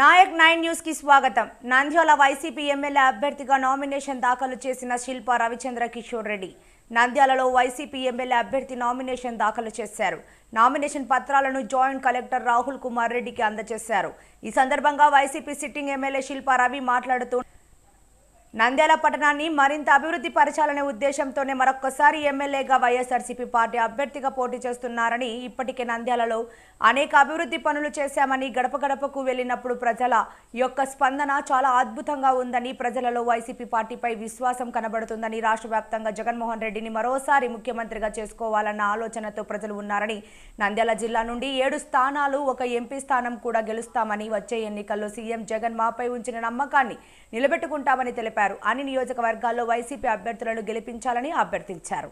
Naik nine న్యూస్కి స్వాగతం. Nandyal YCP MLA అభ్యర్థిగా నామినేషన్ దాఖలు చేసిన శిల్ప రవిచంద్ర కిషోర్ రెడ్డి నంద్యాలలో వైసీపీ ఎమ్మెల్యే అభ్యర్థి నామినేషన్ దాఖలు చేశారు. నామినేషన్ పత్రాలను జాయింట్ కలెక్టర్ రాహుల్ కుమార్ రెడ్డికి అందజేశారు. ఈ సందర్భంగా YCP sitting MLA Shilpa Ravi మాట్లాడుతూ నంద్యాల పట్టణాన్ని మరింత అభివృద్ధి పరచాలనే ఉద్దేశంతోనే మరొక్కసారి ఎమ్మెల్యేగా వైఎస్ఆర్సీపీ పార్టీ అభ్యర్థిగా పోటీ చేస్తున్నారని ఇప్పటికే నంద్యాలలో అనేక అభివృద్ధి పనులు చేశామని గడప గడపకు వెళ్ళినప్పుడు ప్రజల యొక్క స్పందన చాలా అద్భుతంగా ఉందని ప్రజలలో వైసీపీ పార్టీపై విశ్వాసం కనబడుతుందని రాష్ట్ర వ్యాప్తంగా జగన్మోహన్ రెడ్డిని మరోసారి ముఖ్యమంత్రిగా చేసుకోవాలన్న ఆలోచనతో ప్రజలు ఉన్నారని నంద్యాల జిల్లా నుండి ఏడు స్థానాలు ఒక ఎంపీ స్థానం కూడా గెలుస్తామని వచ్చే ఎన్నికల్లో సీఎం జగన్ మాపై ఉంచిన నమ్మకాన్ని నిలబెట్టుకుంటామని తెలిపారు. అన్ని నియోజకవర్గాల్లో వైసీపీ అభ్యర్థులను గెలిపించాలని అభ్యర్థించారు.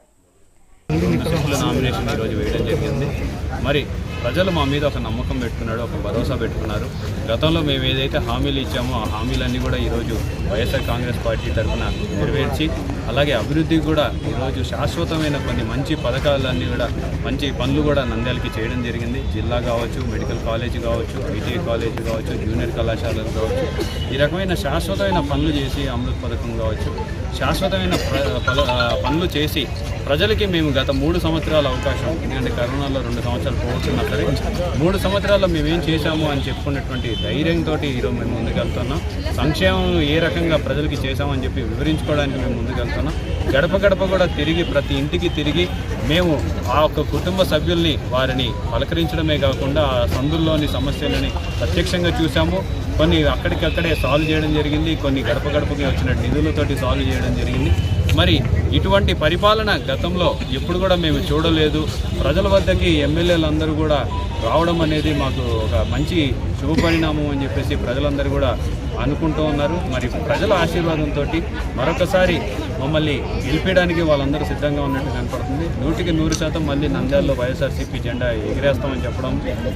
సభ్యుల నామినేషన్ ఈరోజు వేయడం జరిగింది. మరి ప్రజలు మా మీద ఒక నమ్మకం పెట్టుకున్నాడు ఒక భరోసా పెట్టుకున్నారు. గతంలో మేము ఏదైతే హామీలు ఇచ్చామో ఆ హామీలన్నీ కూడా ఈరోజు వైఎస్ఆర్ కాంగ్రెస్ పార్టీ తరఫున నెరవేర్చి అలాగే అభివృద్ధికి కూడా ఈరోజు శాశ్వతమైన కొన్ని మంచి పథకాలన్నీ కూడా మంచి పనులు కూడా నంద్యాలకి చేయడం జరిగింది. జిల్లా కావచ్చు మెడికల్ కాలేజ్ కావచ్చు ఐటీఐ కాలేజ్ కావచ్చు జూనియర్ కళాశాలలు కావచ్చు. ఈ రకమైన శాశ్వతమైన పనులు చేసి అమృత్ పథకం కావచ్చు శాశ్వతమైన ప్ర- పనులు చేసి ప్రజలకి మేము గత మూడు సంవత్సరాల అవకాశం ఎందుకంటే కరోనాలో రెండు సంవత్సరాలు పోతున్న మూడు సంవత్సరాల్లో మేమేం చేశాము అని చెప్పుకున్నటువంటి ధైర్యంతో ఈరోజు మేము ముందుకెళ్తున్నాం. సంక్షేమం ఏ రకంగా ప్రజలకి చేశామని చెప్పి వివరించుకోవడానికి మేము ముందుకెళ్తున్నాం. గడప గడప కూడా తిరిగి ప్రతి ఇంటికి తిరిగి మేము ఆ ఒక్క కుటుంబ సభ్యుల్ని వారిని పలకరించడమే కాకుండా ఆ సందుల్లోని సమస్యలని ప్రత్యక్షంగా చూసాము కొన్ని అక్కడికక్కడే సాల్వ్ చేయడం జరిగింది. కొన్ని గడప గడపకి వచ్చిన నిధులతోటి సాల్వ్ చేయడం జరిగింది. మరి ఇటువంటి పరిపాలన గతంలో ఎప్పుడు కూడా మేము చూడలేదు. ప్రజల వద్దకి ఎమ్మెల్యేలందరూ కూడా రావడం అనేది మాకు ఒక మంచి శుభపరిణామం అని చెప్పేసి ప్రజలందరూ కూడా అనుకుంటూ ఉన్నారు. మరి ప్రజల ఆశీర్వాదంతో మరొకసారి మమ్మల్ని గెలిపించడానికి వాళ్ళందరూ సిద్ధంగా ఉన్నట్టు కనపడుతుంది. నూటికి నూరు శాతం మళ్ళీ నంద్యాలలో వైఎస్ఆర్సీపీ జెండా ఎగిరేస్తామని చెప్పడం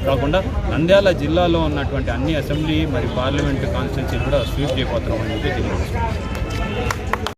కాకుండా నంద్యాల జిల్లాలో ఉన్నటువంటి అన్ని అసెంబ్లీ మరి పార్లమెంటు కాన్స్టిట్యున్సీలు కూడా స్వీప్ చేయబోతున్నామని చెప్పి తెలియజేస్తున్నాం.